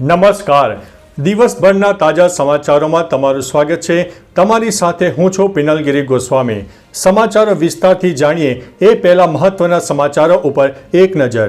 નમસ્કાર. દિવસભરના તાજા સમાચારોમાં તમારું સ્વાગત છે. તમારી સાથે હું છું પિનલગીરી ગોસ્વામી. સમાચારો વિસ્તારથી જાણીએ એ પહેલા મહત્વના સમાચારો ઉપર એક નજર.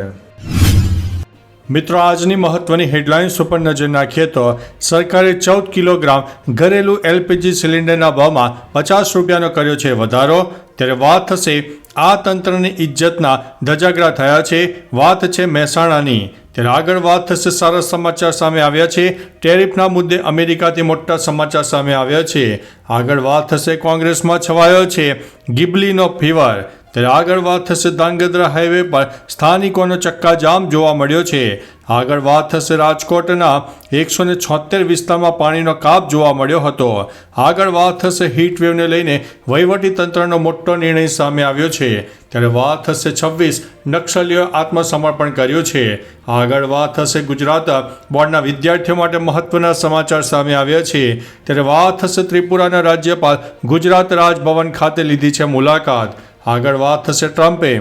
મિત્રો, આજની મહત્વની હેડલાઇન્સ ઉપર નજર નાખીએ તો સરકારે ચૌદ કિલોગ્રામ ઘરેલું એલપીજી સિલિન્ડરના ભાવમાં પચાસ રૂપિયાનો કર્યો છે વધારો. ત્યારે વાત થશે આ તંત્રની ઇજ્જતના ધજાગરા થયા છે. વાત છે મહેસાણાની. ત્યારે આગળ વાત થશે સારા સમાચાર સામે આવ્યા છે. ટેરિફના મુદ્દે અમેરિકાથી મોટા સમાચાર સામે આવ્યા છે. આગળ વાત થશે કોંગ્રેસમાં છવાયો છે. ગિબલીનો ફીવર. ત્યારે આગળ વાત થશે ધાંગધ્રા હાઈવે પર સ્થાનિકોનો ચક્કાજામ જોવા મળ્યો છે. આગળ વાત થશે રાજકોટના એકસો ને છોતેર વિસ્તારમાં પાણીનો કાપ જોવા મળ્યો હતો. આગળ વાત થશે હીટવેવને લઈને તંત્રનો મોટો નિર્ણય સામે આવ્યો છે. ત્યારે વાત થશે છવ્વીસ નક્સલીઓએ આત્મસમર્પણ કર્યું છે. આગળ વાત થશે ગુજરાત બોર્ડના વિદ્યાર્થીઓ માટે મહત્વના સમાચાર સામે આવ્યા છે. ત્યારે વાત થશે ત્રિપુરાના રાજ્યપાલ ગુજરાત રાજભવન ખાતે લીધી છે મુલાકાત. આગળ વાત થશે ટ્રમ્પે.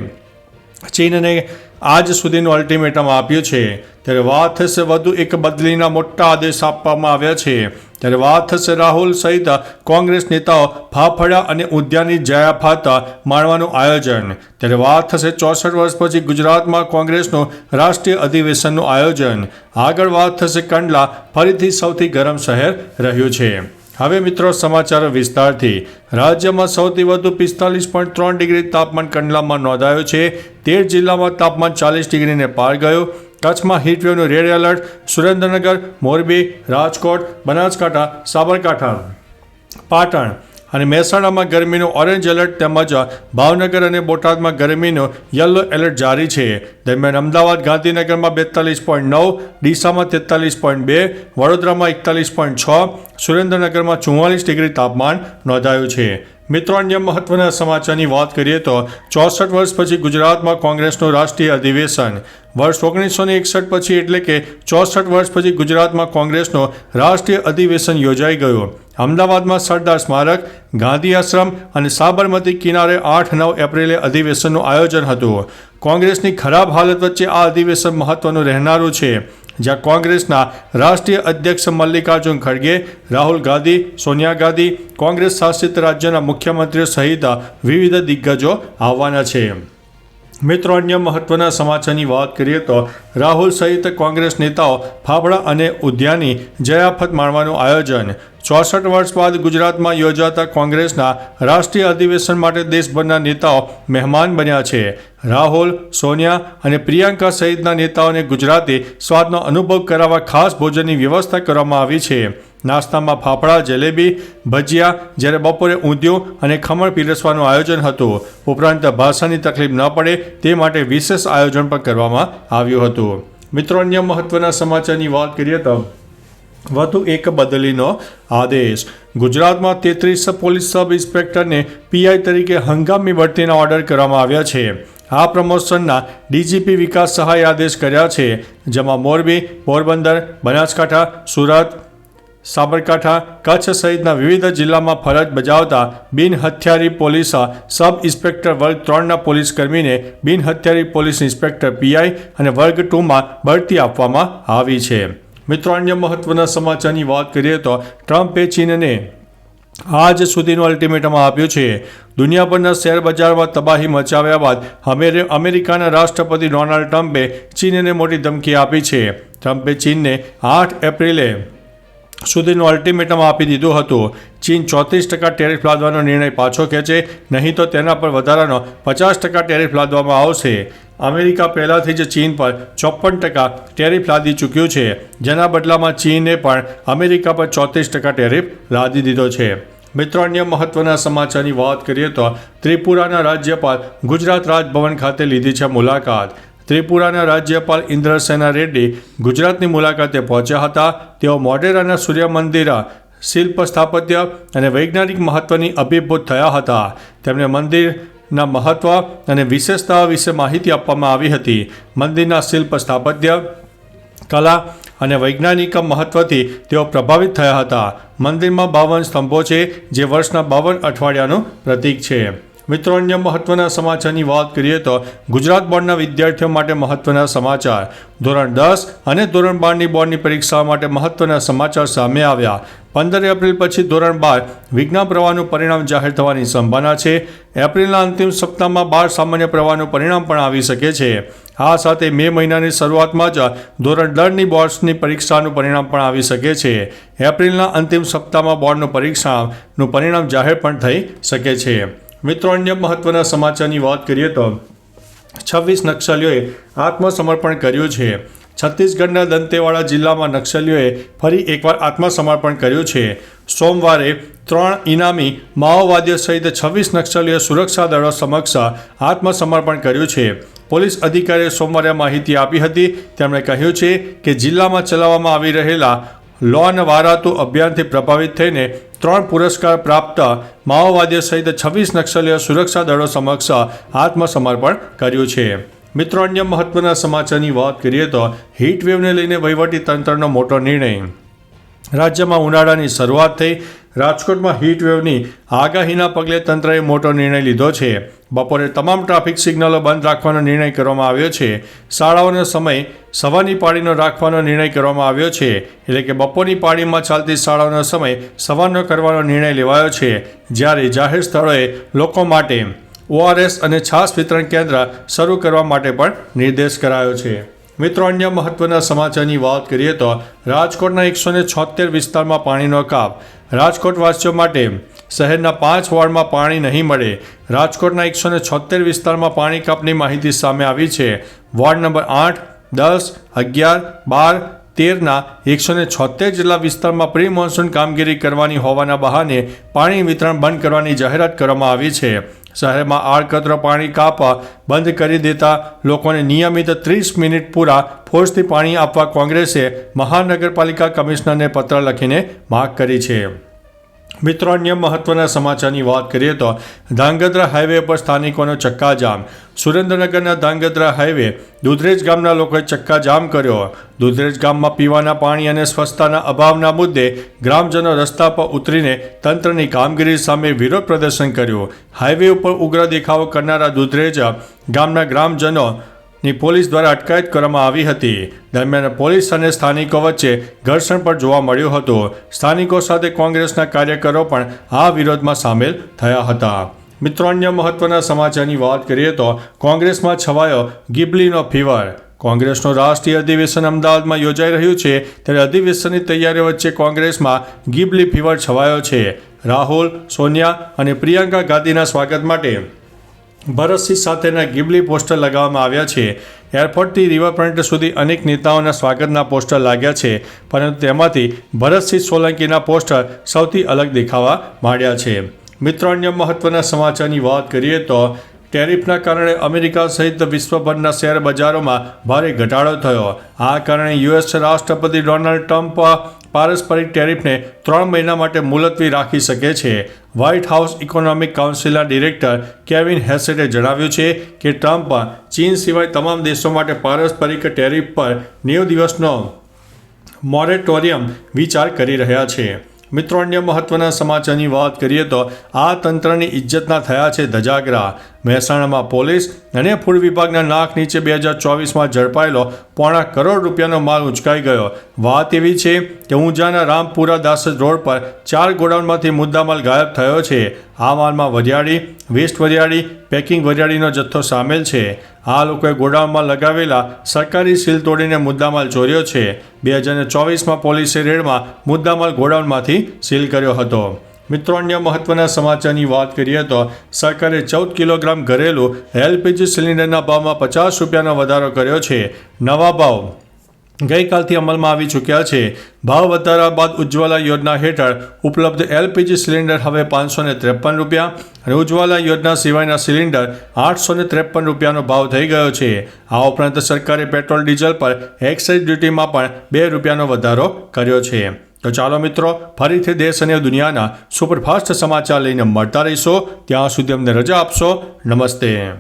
ચીનને આજ સુધીનું અલ્ટિમેટમ આપ્યું છે. ત્યારે વાત થશે વધુ એક બદલીના મોટા આદેશ આપવામાં આવ્યા છે. ત્યારે વાત થશે રાહુલ સહિત કોંગ્રેસ નેતાઓ ફાફડા અને ઉદ્યાની જયાફાત માણવાનું આયોજન. ત્યારે વાત થશે ચોસઠ વર્ષ પછી ગુજરાતમાં કોંગ્રેસનું રાષ્ટ્રીય અધિવેશનનું આયોજન. આગળ વાત થશે કંડલા, ફરીથી સૌથી ગરમ શહેર રહ્યું છે. હવે મિત્રો સમાચારો વિસ્તારથી. રાજ્યમાં સૌથી વધુ પિસ્તાલીસ પોઈન્ટ ત્રણ ડિગ્રી તાપમાન કંડલામાં નોંધાયું છે. તેર જિલ્લામાં તાપમાન ચાલીસ ડિગ્રીને પાર ગયું. કચ્છમાં હીટવેવનું રેડ એલર્ટ સુરેન્દ્રનગર, મોરબી, રાજકોટ, બનાસકાંઠા, સાબરકાંઠા, પાટણ. અને મહેસાણામાં ગરમીનું ઓરેન્જ એલર્ટ તેમજ ભાવનગર અને બોટાદમાં ગરમીનું યલો એલર્ટ જારી છે. દરમિયાન અમદાવાદ, ગાંધીનગરમાં બેતાલીસ પોઈન્ટ નવ, ડીસામાં તેતાલીસ પોઈન્ટ બે, વડોદરામાં એકતાલીસ પોઈન્ટ છ, સુરેન્દ્રનગરમાં ચુમ્માલીસ ડિગ્રી તાપમાન નોંધાયું છે. મિત્રો, અન્ય મહત્વના સમાચારની વાત કરીએ તો ચોસઠ વર્ષ પછી ગુજરાતમાં કોંગ્રેસનું રાષ્ટ્રીય અધિવેશન. વર્ષ ઓગણીસો ને એકસઠ પછી એટલે કે ચોસઠ વર્ષ પછી ગુજરાતમાં કોંગ્રેસનું રાષ્ટ્રીય અધિવેશન યોજાઈ ગયું. અમદાવાદમાં સરદાર સ્મારક, ગાંધી આશ્રમ અને સાબરમતી કિનારે આઠ નવ એપ્રિલે અધિવેશનનું આયોજન હતું. કોંગ્રેસની ખરાબ હાલત વચ્ચે આ અધિવેશન મહત્વનું રહેનારું છે. જ્યાં કોંગ્રેસના રાષ્ટ્રીય અધ્યક્ષ મલ્લિકાર્જુન ખડગે, રાહુલ ગાંધી, સોનિયા ગાંધી, કોંગ્રેસ શાસિત રાજ્યના મુખ્યમંત્રીઓ સહિત વિવિધ દિગ્ગજો આવવાના છે. મિત્રો, અન્ય મહત્વના સમાચારની વાત કરીએ તો રાહુલ સહિત કોંગ્રેસ નેતાઓ ફાફડા અને ઉદ્યાની જયાફત માણવાનું આયોજન ચોસઠ વર્ષ બાદ ગુજરાતમાં યોજાતા કોંગ્રેસના રાષ્ટ્રીય અધિવેશન માટે દેશભરના નેતાઓ મહેમાન બન્યા છે. રાહુલ, સોનિયા અને પ્રિયંકા સહિતના નેતાઓને ગુજરાતી સ્વાદનો અનુભવ કરાવવા ખાસ ભોજનની વ્યવસ્થા કરવામાં આવી છે. નાસ્તામાં ફાફડા, જલેબી, ભજીયા જ્યારે બપોરે ઊંધિયું અને ખમણ પીરસવાનું આયોજન હતું. ઉપરાંત ભાષાની તકલીફ ન પડે તે માટે વિશેષ આયોજન પણ કરવામાં આવ્યું હતું. મિત્રો, અન્ય મહત્વના સમાચારની વાત કરીએ તો વધુ એક બદલીનો આદેશ. ગુજરાતમાં તેત્રીસ પોલીસ સબ ઇન્સ્પેક્ટરને પીઆઈ તરીકે હંગામી ભરતીના ઓર્ડર કરવામાં આવ્યા છે. આ પ્રમોશનના ડીજીપી વિકાસ સહાય આદેશ કર્યા છે, જેમાં મોરબી, પોરબંદર, બનાસકાંઠા, સુરત, સાબરકાંઠા, કચ્છ સહિતના વિવિધ જિલ્લામાં ફરજ બજાવતા બિન હથિયારી પોલીસ સબ ઇન્સ્પેક્ટર વર્ગ ત્રણના પોલીસ કર્મીને બિન હથિયારી પોલીસ ઇન્સ્પેક્ટર પીઆઈ અને વર્ગ ટુમાં બઢતી આપવામાં આવી છે. મિત્રો, અન્ય મહત્વના સમાચારની વાત કરીએ તો ટ્રમ્પે ચીનને આજ સુધીનું અલ્ટિમેટમ આપ્યું છે. દુનિયાભરના શેર બજારમાં તબાહી મચાવ્યા બાદ અમેરે અમેરિકાના રાષ્ટ્રપતિ ડોનાલ્ડ ટ્રમ્પે ચીનને મોટી ધમકી આપી છે. ટ્રમ્પે ચીનને આઠ એપ્રિલે સુધીનું અલ્ટિમેટમ આપી દીધું હતું. ચીન ચોત્રીસ ટકા ટેરિફ લાદવાનો નિર્ણય પાછો ખેંચે, નહીં તો તેના પર વધારાનો પચાસ ટકા ટેરિફ લાદવામાં આવશે. અમેરિકા પહેલાંથી જ ચીન પર ચોપન ટકા ટેરિફ લાદી ચૂક્યું છે. જેના બદલામાં ચીને પણ અમેરિકા પર ચોત્રીસ ટકા ટેરિફ લાદી દીધો છે. મિત્રો, અન્ય મહત્વના સમાચારની વાત કરીએ તો ત્રિપુરાના રાજ્યપાલ ગુજરાત રાજભવન ખાતે લીધી છે મુલાકાત. ત્રિપુરાના રાજ્યપાલ ઇન્દ્રસેના રેડ્ડી ગુજરાતની મુલાકાતે પહોંચ્યા હતા. તેઓ મોઢેરાના સૂર્ય મંદિર શિલ્પ સ્થાપત્ય અને વૈજ્ઞાનિક મહત્વની અભિભૂત થયા હતા. તેમણે મંદિરના મહત્વ અને વિશેષતાઓ વિશે માહિતી આપવામાં આવી હતી. મંદિરના શિલ્પ સ્થાપત્ય, કલા અને વૈજ્ઞાનિક મહત્વથી તેઓ પ્રભાવિત થયા હતા. મંદિરમાં બાવન સ્તંભો છે, જે વર્ષના બાવન અઠવાડિયાનું પ્રતીક છે. મિત્રો, અન્ય મહત્વના સમાચારની વાત કરીએ તો ગુજરાત બોર્ડના વિદ્યાર્થીઓ માટે મહત્વના સમાચાર. ધોરણ દસ અને ધોરણ બારની બોર્ડની પરીક્ષા માટે મહત્વના સમાચાર સામે આવ્યા. પંદર એપ્રિલ પછી ધોરણ બાર વિજ્ઞાન પ્રવાહનું પરિણામ જાહેર થવાની સંભાવના છે. એપ્રિલના અંતિમ સપ્તાહમાં બાર સામાન્ય પ્રવાહનું પરિણામ પણ આવી શકે છે. આ સાથે મે મહિનાની શરૂઆતમાં જ ધોરણ દરની બોર્ડ્સની પરીક્ષાનું પરિણામ પણ આવી શકે છે. એપ્રિલના અંતિમ સપ્તાહમાં બોર્ડનું પરીક્ષાનું પરિણામ જાહેર પણ થઈ શકે છે. મિત્રો, અન્ય મહત્વના સમાચારની વાત કરીએ તો છવ્વીસ નક્સલીઓએ આત્મસમર્પણ કર્યું છે. છત્તીસગઢના દંતેવાડા જિલ્લામાં નક્સલીઓએ ફરી એકવાર આત્મસમર્પણ કર્યું છે. સોમવારે ત્રણ ઇનામી માઓવાદીઓ સહિત છવ્વીસ નક્સલીઓએ સુરક્ષા દળો સમક્ષ આત્મસમર્પણ કર્યું છે. પોલીસ અધિકારીએ સોમવારે માહિતી આપી હતી. તેમણે કહ્યું છે કે જિલ્લામાં ચલાવવામાં આવી રહેલા લોન વારાતુ અભિયાનથી પ્રભાવિત થઈને ત્રણ પુરસ્કાર પ્રાપ્ત માઓવાદીઓ સહિત છવ્વીસ નક્સલીઓ સુરક્ષા દળો સમક્ષ આત્મસમર્પણ કર્યું છે. મિત્રો, અન્ય મહત્વના સમાચારની વાત કરીએ તો હીટ વેવને લઈને વહીવટી તંત્રનો મોટો નિર્ણય. રાજ્યમાં ઉનાળાની શરૂઆત થઈ. રાજકોટમાં વેવની આગાહીના પગલે તંત્રએ મોટો નિર્ણય લીધો છે. બપોરે તમામ ટ્રાફિક સિગ્નલો બંધ રાખવાનો નિર્ણય કરવામાં આવ્યો છે. શાળાઓનો સમય સવારની પાળીનો રાખવાનો નિર્ણય કરવામાં આવ્યો છે. એટલે કે બપોરની પાળીમાં ચાલતી શાળાઓનો સમય સવારનો કરવાનો નિર્ણય લેવાયો છે. જ્યારે જાહેર સ્થળોએ લોકો માટે ઓઆરએસ અને છાસ વિતરણ કેન્દ્ર શરૂ કરવા માટે પણ નિર્દેશ કરાયો છે. મિત્રો, અન્ય મહત્વના સમાચારની વાત કરીએ તો રાજકોટના એકસો ને છોતેર વિસ્તારમાં પાણીનો કાપ રાજકોટ વાસીઓ માટે શહેરના પાંચ વોર્ડમાં પાણી નહીં મળે. રાજકોટના એકસો ને છોતેર વિસ્તારમાં પાણી કાપની માહિતી સામે આવી છે. વોર્ડ નંબર આઠ, દસ, અગિયાર, બાર, તેરના એકસો ને છોતેર જેટલા વિસ્તારમાં પ્રી મોન્સૂન કામગીરી કરવાની હોવાના બહાને પાણી વિતરણ બંધ કરવાની જાહેરાત કરવામાં આવી છે. શહેરમાં આડકતરો પાણી કાપવા બંધ કરી દેતા લોકોને નિયમિત ત્રીસ મિનિટ પૂરા ફોર્સથી પાણી આપવા કોંગ્રેસે મહાનગરપાલિકા કમિશનરને પત્ર લખીને માગ કરી છે. મિત્રો, અન્ય મહત્વના સમાચારની વાત કરીએ તો ધાંગધ્રા હાઈવે પર સ્થાનિકોનો ચક્કાજામ. સુરેન્દ્રનગરના ધાંગધ્રા હાઈવે દુધરેજ ગામના લોકોએ ચક્કાજામ કર્યો. દુધરેજ ગામમાં પીવાના પાણી અને સ્વચ્છતાના અભાવના મુદ્દે ગ્રામજનો રસ્તા પર ઉતરીને તંત્રની કામગીરી સામે વિરોધ પ્રદર્શન કર્યું. હાઈવે ઉપર ઉગ્ર દેખાવો કરનારા દુધરેજ ગામના ગ્રામજનો ની પોલીસ દ્વારા અટકાયત કરવામાં આવી હતી. દરમિયાન પોલીસ અને સ્થાનિકો વચ્ચે ઘર્ષણ પણ જોવા મળ્યું હતું. સ્થાનિકો સાથે કોંગ્રેસના કાર્યકરો પણ આ વિરોધમાં સામેલ થયા હતા. મિત્રો, અન્ય મહત્વના સમાચારની વાત કરીએ તો કોંગ્રેસમાં છવાયો ગિબલીનો ફીવર. કોંગ્રેસનું રાષ્ટ્રીય અધિવેશન અમદાવાદમાં યોજાઈ રહ્યું છે, ત્યારે અધિવેશનની તૈયારીઓ વચ્ચે કોંગ્રેસમાં ગિબલી ફીવર છવાયો છે. રાહુલ, સોનિયા અને પ્રિયંકા ગાંધીના સ્વાગત માટે ભરતસિંહ સાથેના ગિબલી પોસ્ટર લગાવવામાં આવ્યા છે. એરપોર્ટથી રિવરફ્રન્ટ સુધી અનેક નેતાઓના સ્વાગતના પોસ્ટર લાગ્યા છે, પરંતુ તેમાંથી ભરતસિંહ સોલંકીના પોસ્ટર સૌથી અલગ દેખાવા માંડ્યા છે. મિત્રો, અન્ય મહત્વના સમાચારની વાત કરીએ તો ટેરિફના કારણે અમેરિકા સહિત વિશ્વભરના શેર બજારોમાં ભારે ઘટાડો થયો. આ કારણે યુએસ રાષ્ટ્રપતિ ડોનાલ્ડ ટ્રમ્પ પારસ્પરિક ટેરિફને ત્રણ મહિના માટે મુલતવી રાખી શકે છે. વ્હાઇટ હાઉસ ઇકોનોમિક કાઉન્સિલના ડિરેક્ટર કેવિન હેસેટે જણાવ્યું છે કે ટ્રમ્પ ચીન સિવાય તમામ દેશો માટે પારસ્પરિક ટેરિફ પર નેવ દિવસનો મોરેટોરિયમ વિચાર કરી રહ્યા છે. મિત્રો, અન્ય મહત્વના સમાચારની વાત કરીએ તો આ તંત્રની ઇજ્જતના થયા છે ધજાગરા. મહેસાણામાં પોલીસ અને ફૂડ વિભાગના નાક નીચે બે હજાર ચોવીસમાં ઝડપાયેલો પોણા કરોડ રૂપિયાનો માલ ઉંચકાઈ ગયો. વાત એવી છે કે ઊંઝાના રામપુરા દાસજ રોડ પર ચાર ગોડાઉનમાંથી મુદ્દામાલ ગાયબ થયો છે. આ માલમાં વરિયાળી, વેસ્ટ વરિયાળી, પેકિંગ વરિયાળીનો જથ્થો સામેલ છે. આ લોકોએ ગોડાઉનમાં લગાવેલા સરકારી સીલ તોડીને મુદ્દામાલ ચોર્યો છે. બે હજાર ચોવીસમાં પોલીસે રેડમાં મુદ્દામાલ ગોડાઉનમાંથી સીલ કર્યો હતો. મિત્રો, અન્ય મહત્વના સમાચારની વાત કરીએ તો સરકારે ચૌદ કિલોગ્રામ ઘરેલું એલપીજી સિલિન્ડરના ભાવમાં પચાસ રૂપિયાનો વધારો કર્યો છે. નવા ભાવ ગઈકાલથી અમલમાં આવી ચૂક્યા છે. ભાવ વધારા બાદ ઉજ્જવલા યોજના હેઠળ ઉપલબ્ધ એલપીજી સિલિન્ડર હવે પાંચસો ને ત્રેપન રૂપિયા અને ઉજ્જવલા યોજના સિવાયના સિલિન્ડર આઠસો ને ત્રેપન રૂપિયાનો ભાવ થઈ ગયો છે. આ ઉપરાંત સરકારે પેટ્રોલ, ડીઝલ પર એક્સાઇઝ ડ્યુટીમાં પણ બે રૂપિયાનો વધારો કર્યો છે. તો ચાલો મિત્રો, ફરીથી દેશ અને દુનિયાના સુપરફાસ્ટ સમાચાર લઈને મળતા રહીશો. ત્યાં સુધી અમને રજા આપશો. નમસ્તે.